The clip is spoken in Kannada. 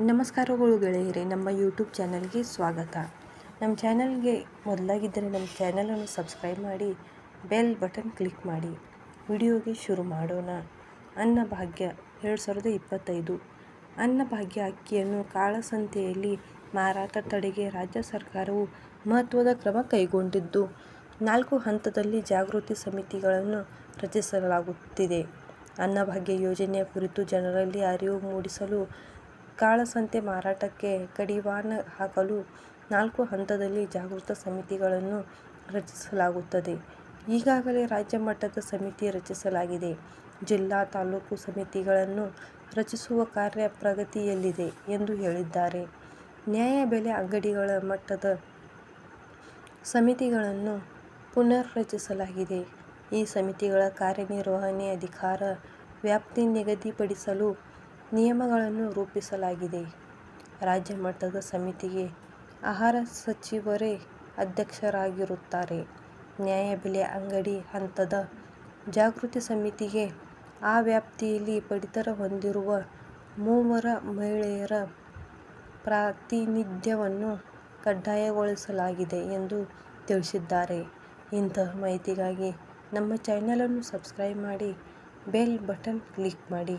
ನಮಸ್ಕಾರಗಳು ಗೆಳೆಯರೆ, ನಮ್ಮ ಯೂಟ್ಯೂಬ್ ಚಾನಲ್ಗೆ ಸ್ವಾಗತ. ನಮ್ಮ ಚಾನಲ್ಗೆ ಮೊದಲಾಗಿದ್ದರೆ ನಮ್ಮ ಚಾನಲನ್ನು ಸಬ್ಸ್ಕ್ರೈಬ್ ಮಾಡಿ, ಬೆಲ್ ಬಟನ್ ಕ್ಲಿಕ್ ಮಾಡಿ. ವಿಡಿಯೋಗೆ ಶುರು ಮಾಡೋಣ. ಅನ್ನಭಾಗ್ಯ ಎರಡು ಸಾವಿರದ ಇಪ್ಪತ್ತೈದು. ಅನ್ನಭಾಗ್ಯ ಅಕ್ಕಿಯನ್ನು ಕಾಳಸಂತೆಯಲ್ಲಿ ಮಾರಾಟ ತಡೆಗೆ ರಾಜ್ಯ ಸರ್ಕಾರವು ಮಹತ್ವದ ಕ್ರಮ ಕೈಗೊಂಡಿದ್ದು, ನಾಲ್ಕು ಹಂತದಲ್ಲಿ ಜಾಗೃತಿ ಸಮಿತಿಗಳನ್ನು ರಚಿಸಲಾಗುತ್ತಿದೆ. ಅನ್ನಭಾಗ್ಯ ಯೋಜನೆಯ ಕುರಿತು ಜನರಲ್ಲಿ ಅರಿವು ಮೂಡಿಸಲು ಕಾಳಸಂತೆ ಮಾರಾಟಕ್ಕೆ ಕಡಿವಾಣ ಹಾಕಲು ನಾಲ್ಕು ಹಂತದಲ್ಲಿ ಜಾಗೃತ ಸಮಿತಿಗಳನ್ನು ರಚಿಸಲಾಗುತ್ತದೆ. ಈಗಾಗಲೇ ರಾಜ್ಯ ಮಟ್ಟದ ಸಮಿತಿ ರಚಿಸಲಾಗಿದೆ. ಜಿಲ್ಲಾ ತಾಲೂಕು ಸಮಿತಿಗಳನ್ನು ರಚಿಸುವ ಕಾರ್ಯ ಪ್ರಗತಿಯಲ್ಲಿದೆ ಎಂದು ಹೇಳಿದ್ದಾರೆ. ನ್ಯಾಯಬೆಲೆ ಅಂಗಡಿಗಳ ಮಟ್ಟದ ಸಮಿತಿಗಳನ್ನು ಪುನರ್ ರಚಿಸಲಾಗಿದೆ ಈ ಸಮಿತಿಗಳ ಕಾರ್ಯನಿರ್ವಹಣೆ ಅಧಿಕಾರ ವ್ಯಾಪ್ತಿ ನಿಗದಿಪಡಿಸಲು ನಿಯಮಗಳನ್ನು ರೂಪಿಸಲಾಗಿದೆ. ರಾಜ್ಯ ಮಟ್ಟದ ಸಮಿತಿಗೆ ಆಹಾರ ಸಚಿವರೇ ಅಧ್ಯಕ್ಷರಾಗಿರುತ್ತಾರೆ. ನ್ಯಾಯಬೆಲೆ ಅಂಗಡಿ ಹಂತದ ಜಾಗೃತಿ ಸಮಿತಿಗೆ ಆ ವ್ಯಾಪ್ತಿಯಲ್ಲಿ ಪಡಿತರ ಹೊಂದಿರುವ ಮೂವರ ಮಹಿಳೆಯರ ಪ್ರಾತಿನಿಧ್ಯವನ್ನು ಕಡ್ಡಾಯಗೊಳಿಸಲಾಗಿದೆ ಎಂದು ತಿಳಿಸಿದ್ದಾರೆ. ಇಂತಹ ಮಾಹಿತಿಗಾಗಿ ನಮ್ಮ ಚಾನಲನ್ನು ಸಬ್ಸ್ಕ್ರೈಬ್ ಮಾಡಿ, ಬೆಲ್ ಬಟನ್ ಕ್ಲಿಕ್ ಮಾಡಿ.